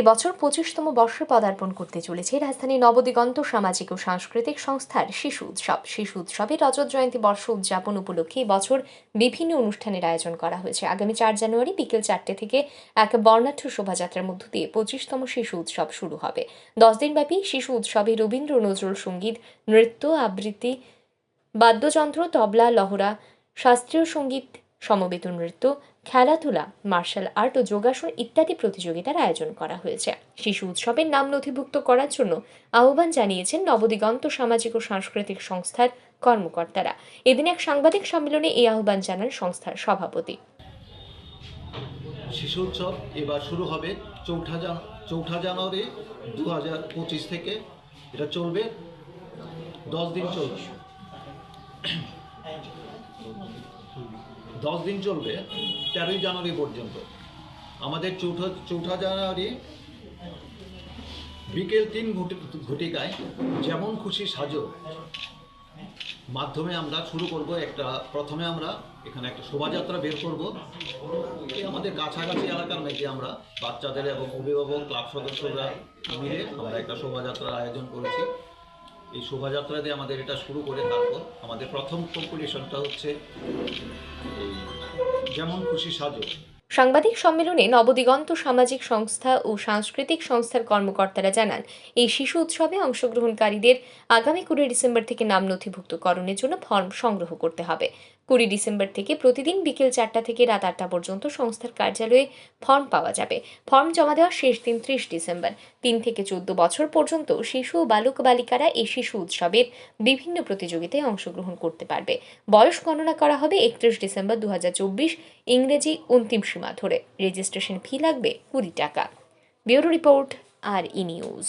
এবছর পঁচিশতম বর্ষে পদার্পণ করতে চলেছে রাজধানী নবদিগন্ত সামাজিক ও সাংস্কৃতিক সংস্থার শিশু উৎসব। শিশু উৎসবে রজত জয়ন্তী বর্ষ উদযাপন উপলক্ষে এবছর বিভিন্ন অনুষ্ঠানের আয়োজন করা হয়েছে। আগামী চার জানুয়ারি বিকেল চারটে থেকে এক বর্ণাঢ্য শোভাযাত্রার মধ্য দিয়ে পঁচিশতম শিশু উৎসব শুরু হবে। দশ দিনব্যাপী শিশু উৎসবে রবীন্দ্র নজরুল সংগীত, নৃত্য আবৃত্তি, বাদ্যযন্ত্র, তবলা, লহরা, শাস্ত্রীয় সংগীত সমবেত নৃত্য, খেলাধুলা মার্শাল আর্ট ও যোগাসন ইত্যাদি প্রতিযোগিতার আয়োজন করা হয়েছে। শিশু উৎসবের নাম নথিভুক্ত করার জন্য আহ্বান জানিয়েছেন নবদিগন্ত সামাজিক ও সাংস্কৃতিক সংস্থার কর্মকর্তারা। এদিন এক সাংবাদিক সম্মেলনে এই আহ্বান জানান সংস্থার সভাপতি। শিশু উৎসব এবার শুরু হবে চৌঠা চৌঠা জানুয়ারি দু হাজার পঁচিশ থেকে। এটা চলবে দশ দিন চলবে। দশ দিন চলবে, তেরোই জানুয়ারি পর্যন্ত। আমাদের চৌঠা চৌঠা জানুয়ারি বিকেল তিন ঘটি- ঘটিকায় যেমন খুশি সাজো, মাধ্যমে আমরা শুরু করব একটা, প্রথমে আমরা এখানে একটা শোভাযাত্রা বের করব। আমাদের কাছাকাছি এলাকার মেয়েকে আমরা বাচ্চাদের এবং অভিভাবক, ক্লাব সদস্যরা মিলে আমরা একটা শোভাযাত্রার আয়োজন করেছি। এই শোভাযাত্রা দিয়ে আমাদের এটা শুরু করে তারপর আমাদের প্রথম কম্পিটিশনটা হচ্ছে যেমন খুশি সাজো। সাংবাদিক সম্মেলনে নবদিগন্ত সামাজিক সংস্থা ও সাংস্কৃতিক সংস্থার কর্মকর্তারা জানান, এই শিশু উৎসবে অংশগ্রহণকারীদের আগামী কুড়ি ডিসেম্বর থেকে নাম নথিভুক্তকরণের জন্য ফর্ম সংগ্রহ করতে হবে। কুড়ি ডিসেম্বর থেকে প্রতিদিন বিকেল চারটা থেকে রাত আটটা পর্যন্ত সংস্থার কার্যালয়ে ফর্ম পাওয়া যাবে। ফর্ম জমা দেওয়ার শেষ দিন ত্রিশ ডিসেম্বর। তিন থেকে চোদ্দ বছর পর্যন্ত শিশু ও বালক, বালিকারা এই শিশু উৎসবের বিভিন্ন প্রতিযোগিতায় অংশগ্রহণ করতে পারবে। বয়স গণনা করা হবে একত্রিশ ডিসেম্বর দু হাজার চব্বিশ, ইংরেজি অন্তিম সীমা ধরে। রেজিস্ট্রেশন ফি লাগবে কুড়ি টাকা। Bureau report, R E news.